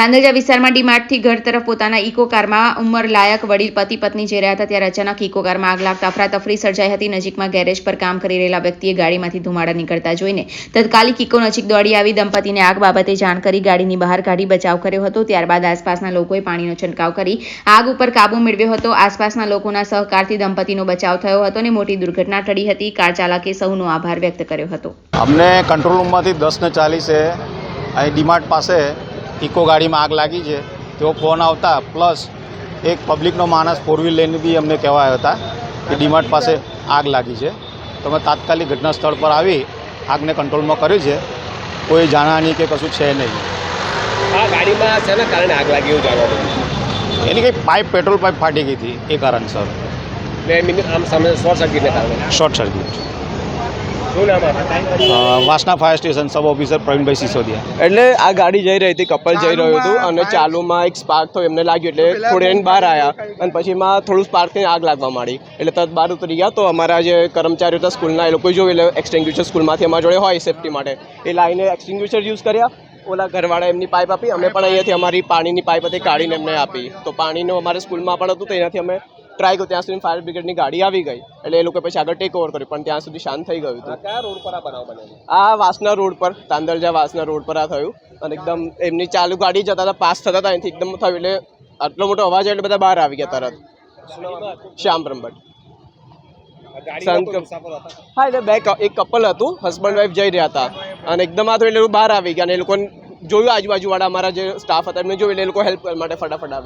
તાંદરજા વિસ્તારમાં ડીમાર્ટથી ઘર તરફ પોતાના ઇકો કારમાં ઉંમર લાયક વડીલ પતિ પત્ની જઈ રહ્યા હતા ત્યારે અચાનક ઇકો કારમાં આગ લાગતા અફરાતફરી સર્જાઈ હતી. નજીકમાં ગેરેજ પર કામ કરી રહેલા વ્યક્તિએ ગાડીમાંથી ધુમાડા નીકળતા જોઈને તત્કાલિક ઇકો નજીક દોડી આવી. દંપતીને આગ બાબતે જાણ કરી ગાડીની બહાર કાઢી બચાવ કર્યો હતો. ત્યારબાદ આસપાસના લોકોએ પાણીનો છંટકાવ કરી આગ ઉપર કાબુ મેળવ્યો હતો. આસપાસના લોકોના સહકારથી દંપતીનો બચાવ થયો હતો અને મોટી દુર્ઘટના ટળી હતી. કાર ચાલકે સૌનો આભાર વ્યક્ત કર્યો હતો. અમને કંટ્રોલ રૂમમાંથી દસ ને ચાલીસે અહીં ડીમાર્ટ પાસે ઇકો ગાડીમાં આગ લાગી છે. તેઓ ફોન આવતા પ્લસ એક પબ્લિકનો માણસ ફોર વ્હીલ લઈને બી અમને કહેવાયા હતા કે ડીમાર્ટ પાસે આગ લાગી છે. તો અમે તાત્કાલિક ઘટના સ્થળ પર આવી આગને કંટ્રોલમાં કર્યું છે. કોઈ જાણહાની કે કશું છે નહીં. આ ગાડીમાં શેના કારણે આગ લાગી એવું જાણવા એની કંઈ પાઇપ પેટ્રોલ પાઇપ ફાટી ગઈ હતી એ કારણસર. ને મિનિ આમ સામે શોર્ટ સર્કિટને કારણે. Short circuit. Vasna fire station sub officer Pravinbhai Sisodiya. એટલે આ ગાડી જઈ રહી હતી કપલ જઈ રહ્યું હતું અને ચાલુમાં એક સ્પાર્ક થયો એમને લાગ્યું એટલે થોડી એને બહાર આવ્યા અને પછી એમાં થોડું સ્પાર્કથી આગ લાગવા માંડી. એટલે તરત બહાર ઉતરી ગયા તો અમારા જે કર્મચારીઓ હતા સ્કૂલના એ લોકો જોયું એટલે એક્સટિંગ્યુશર સ્કૂલમાંથી અમારા જોડે હોય સેફટી માટે. એ લાઈને એક્સટિંગ્યુશર યુઝ કર્યા. ઓલા ઘરવાળા એમની પાઇપ આપી. અમે પણ અહીંયાથી અમારી પાણીની પાઇપ હતી કાઢીને એમને આપી. તો પાણીનું અમારે સ્કૂલમાં પણ હતું તો એનાથી અમે ટ્રાય કર્યું ત્યાં સુધી ફાયર બ્રિગેડની ગાડી આવી ગઈ. એટલે એ લોકો પછી આગળ ટેક ઓવર કર્યું પણ ત્યાં સુધી શાંત થઈ ગયું હતું. કયા રોડ પર આ બનાવ બનેલો આ વાસના રોડ પર તાંદરજા વાસના રોડ પર આ થયું. અને એકદમ એમની ચાલુ ગાડી જતા હતા પાસ થતા હતા અહીંથી એકદમ થયું એટલે આટલો મોટો અવાજ એટલે બધા બહાર આવી ગયા તરત. શ્યામ બ્રહ્મભટ્ટ. હા એટલે બે એક કપલ હતું હસબન્ડ વાઈફ જઈ રહ્યા હતા. અને એકદમ આ તો એટલે બહાર આવી ગયા અને એ લોકોને જોયું આજુબાજુવાળા અમારા જે સ્ટાફ હતા એમને જોયું એટલે એ લોકો હેલ્પ કરવા માટે ફટાફટ આવી